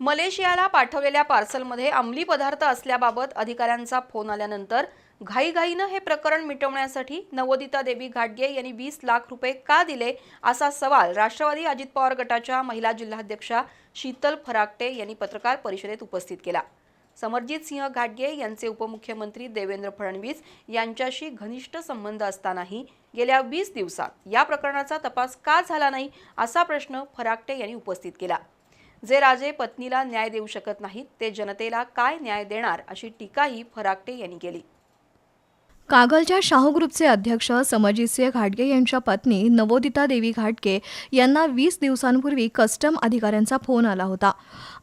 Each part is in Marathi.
मलेशियाला पाठवलेल्या पार्सलमध्ये अंमली पदार्थ असल्याबाबत अधिकाऱ्यांचा फोन आल्यानंतर घाईघाईनं हे प्रकरण मिटवण्यासाठी नवोदिता देवी घाटगे यांनी वीस लाख रुपये का दिले असा सवाल राष्ट्रवादी अजित पवार गटाच्या महिला जिल्हाध्यक्षा शीतल फराकटे यांनी पत्रकार परिषदेत उपस्थित केला. समरजित सिंह घाटगे यांचे उपमुख्यमंत्री देवेंद्र फडणवीस यांच्याशी घनिष्ठ संबंध असतानाही गेल्या वीस दिवसात या प्रकरणाचा तपास का झाला नाही असा प्रश्न फराकटे यांनी उपस्थित केला. जे राजे पत्नीला न्याय देऊ शकत नाहीत ते जनतेला काय न्याय देणार अशी टीकाही फराकटे यांनी केली. कागलच्या शाहू ग्रुपचे अध्यक्ष समजितसिंह घाटगे यांच्या पत्नी नवोदिता देवी घाटगे यांना वीस दिवसांपूर्वी कस्टम अधिकाऱ्यांचा फोन आला होता.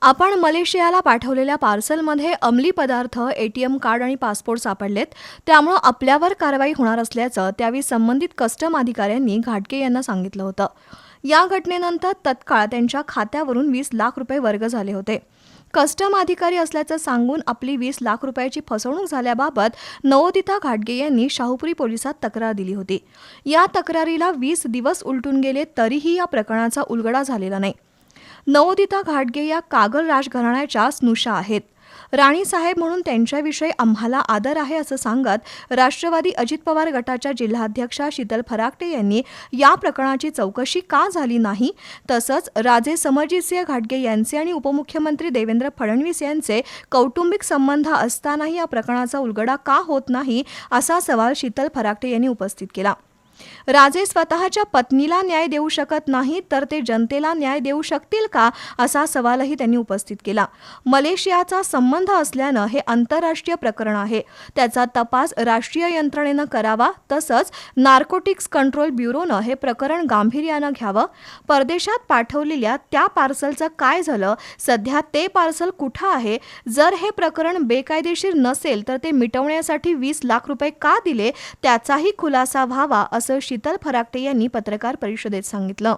आपण मलेशियाला पाठवलेल्या पार्सलमध्ये अंमली पदार्थ एटीएम कार्ड आणि पासपोर्ट सापडलेत. त्यामुळं आपल्यावर कारवाई होणार असल्याचं त्यावेळी संबंधित कस्टम अधिकाऱ्यांनी घाटगे यांना सांगितलं होतं. या घटनेनंतर तत्काळ त्यांच्या खात्यावरून वीस लाख रुपये वर्ग झाले होते. कस्टम अधिकारी असल्याचं सांगून आपली वीस लाख रुपयाची फसवणूक झाल्याबाबत नवोदिता घाटगे यांनी शाहूपुरी पोलिसात तक्रार दिली होती. या तक्रारीला वीस दिवस उलटून गेले तरीही या प्रकरणाचा उलगडा झालेला नाही. नवोदिता घाटगे या कागल राजघराण्याच्या स्नुषा आहेत. राणीसाहेब म्हणून त्यांच्याविषयी आम्हाला आदर आहे असं सांगत राष्ट्रवादी अजित पवार गटाच्या जिल्हाध्यक्षा शीतल फराकटे यांनी या प्रकरणाची चौकशी का झाली नाही? तसंच राजे समरजितसिंह घाटगे यांचे आणि उपमुख्यमंत्री देवेंद्र फडणवीस यांचे कौटुंबिक संबंध असतानाही या प्रकरणाचा उलगडा का होत नाही? असा सवाल शीतल फराकटे यांनी उपस्थित केला. राजे स्वतःच्या पत्नीला न्याय देऊ शकत नाहीत तर ते जनतेला न्याय देऊ शकतील का असा सवालही त्यांनी उपस्थित केला. मलेशियाचा संबंध असल्यानं हे आंतरराष्ट्रीय प्रकरण आहे. त्याचा तपास राष्ट्रीय यंत्रणेनं करावा तसंच नार्कोटिक्स कंट्रोल ब्युरोनं हे प्रकरण गांभीर्यानं घ्यावं. परदेशात पाठवलेल्या त्या पार्सलचं काय झालं सध्या ते पार्सल कुठं आहे? जर हे प्रकरण बेकायदेशीर नसेल तर ते मिटवण्यासाठी वीस लाख रुपये का दिले? त्याचाही खुलासा व्हावा असं शीतल फराकटे यांनी पत्रकार परिषदेत सांगितलं.